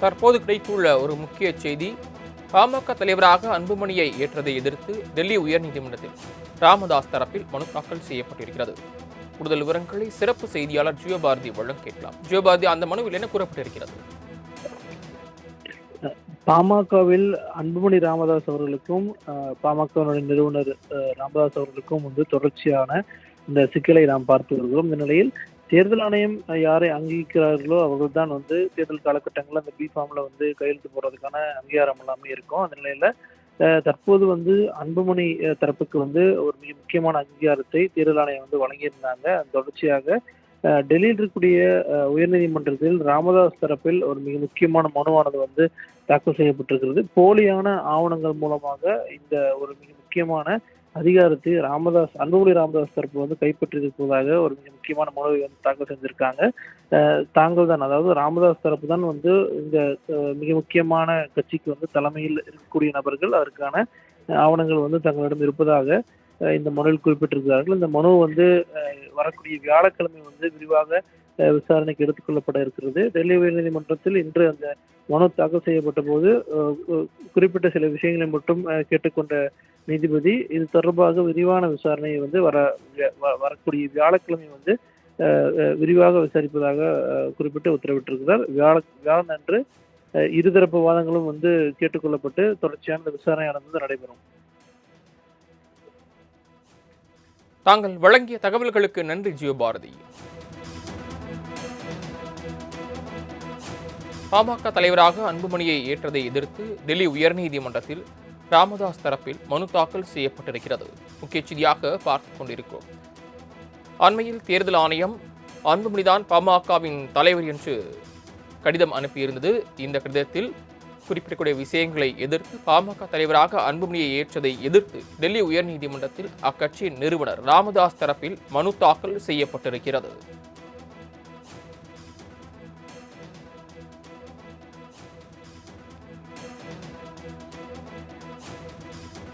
தற்போது கிடைத்துள்ள ஒரு முக்கிய செய்தி பாமக தலைவராக அன்புமணியை ஏற்றதை எதிர்த்து டெல்லி உயர்நீதிமன்றத்தில் ராமதாஸ் தரப்பில் மனு தாக்கல் செய்யப்பட்டிருக்கிறது. கூடுதல் விவரங்களை சிறப்பு செய்தியாளர் ஜியோபாரதி வழங்க கேட்கலாம். ஜியோபாரதி அந்த மனுவில் என்ன கூறப்பட்டிருக்கிறது? பாமகவில் அன்புமணி ராமதாஸ் அவர்களுக்கும் அஹ், பாமகவினுடைய நிறுவனர் அஹ், ராமதாஸ் அவர்களுக்கும் வந்து தொடர்ச்சியான இந்த சிக்கலை நாம் பார்த்து வருகிறோம். இந்த நிலையில் தேர்தல் ஆணையம் யாரை அங்கீகரிக்கிறார்களோ அவர்கள் தான் வந்து தேர்தல் காலகட்டங்களில் அந்த பி ஃபார்மில் வந்து கையெழுத்து போடுறதுக்கான அங்கீகாரம் எல்லாமே இருக்கும். அந்த நிலையில் தற்போது வந்து அன்புமணி தரப்புக்கு வந்து ஒரு மிக முக்கியமான அங்கீகாரத்தை தேர்தல் ஆணையம் வந்து வழங்கியிருந்தாங்க. தொடர்ச்சியாக டெல்லியில் இருக்கக்கூடிய உயர்நீதிமன்றத்தில் ராமதாஸ் தரப்பில் ஒரு மிக முக்கியமான மனுவானது வந்து தாக்கல் செய்யப்பட்டிருக்கிறது. போலியான ஆவணங்கள் மூலமாக இந்த ஒரு மிக முக்கியமான அதிகாரத்தை ராமதாஸ் அன்புமணி ராமதாஸ் தரப்பு வந்து கைப்பற்றியிருப்பதாக ஒரு மிக முக்கியமான மனுவை வந்து தாக்கல் செஞ்சிருக்காங்க. தாங்கள் தான் அதாவது ராமதாஸ் தரப்பு தான் வந்து இந்த மிக முக்கியமான கட்சிக்கு வந்து தலைமையில் இருக்கக்கூடிய நபர்கள். அதற்கான ஆவணங்கள் வந்து தங்களிடம் இருப்பதாக இந்த மனுவில் குறிப்பிட்டிருக்கிறார்கள். இந்த மனு வந்து வரக்கூடிய வியாழக்கிழமை வந்து விரிவாக விசாரணைக்கு எடுத்துக்கொள்ளப்பட இருக்கிறது. டெல்லி உயர்நீதிமன்றத்தில் இன்று அந்த மனு தாக்கல் செய்யப்பட்ட போது குறிப்பிட்ட சில விஷயங்களை மட்டும் கேட்டுக்கொண்ட நீதிபதி இது தொடர்பாக விரிவான விசாரணையை வந்து வர வரக்கூடிய வியாழக்கிழமை வந்து விரிவாக விசாரிப்பதாக குறிப்பிட்டு உத்தரவிட்டிருக்கிறார். வியாழ வியாழன் அன்று இருதரப்பு வாதங்களும் வந்து கேட்டுக்கொள்ளப்பட்டு தொடர்ச்சியான இந்த விசாரணையானது வந்து நடைபெறும். தாங்கள் வழங்கிய தகவல்களுக்கு நன்றி ஜியோபாரதி பாமக தலைவராக அன்புமணியை ஏற்றதை எதிர்த்து டெல்லி உயர்நீதிமன்றத்தில் ராமதாஸ் தரப்பில் மனு தாக்கல் செய்யப்பட்டிருக்கிறது. முக்கிய செய்தியாக பார்த்து கொண்டிருக்கிறோம். அண்மையில் தேர்தல் ஆணையம் அன்புமணிதான் பாமகவின் தலைவர் என்று கடிதம் அனுப்பியிருந்தது. இந்த கடிதத்தில் குறிப்பிடக்கூடிய விஷயங்களை எதிர்த்து பாமக தலைவராக அன்புமணியை ஏற்றதை எதிர்த்து டெல்லி உயர்நீதிமன்றத்தில் அக்கட்சியின் நிறுவனர் ராமதாஸ் தரப்பில் மனு தாக்கல் செய்யப்பட்டிருக்கிறது.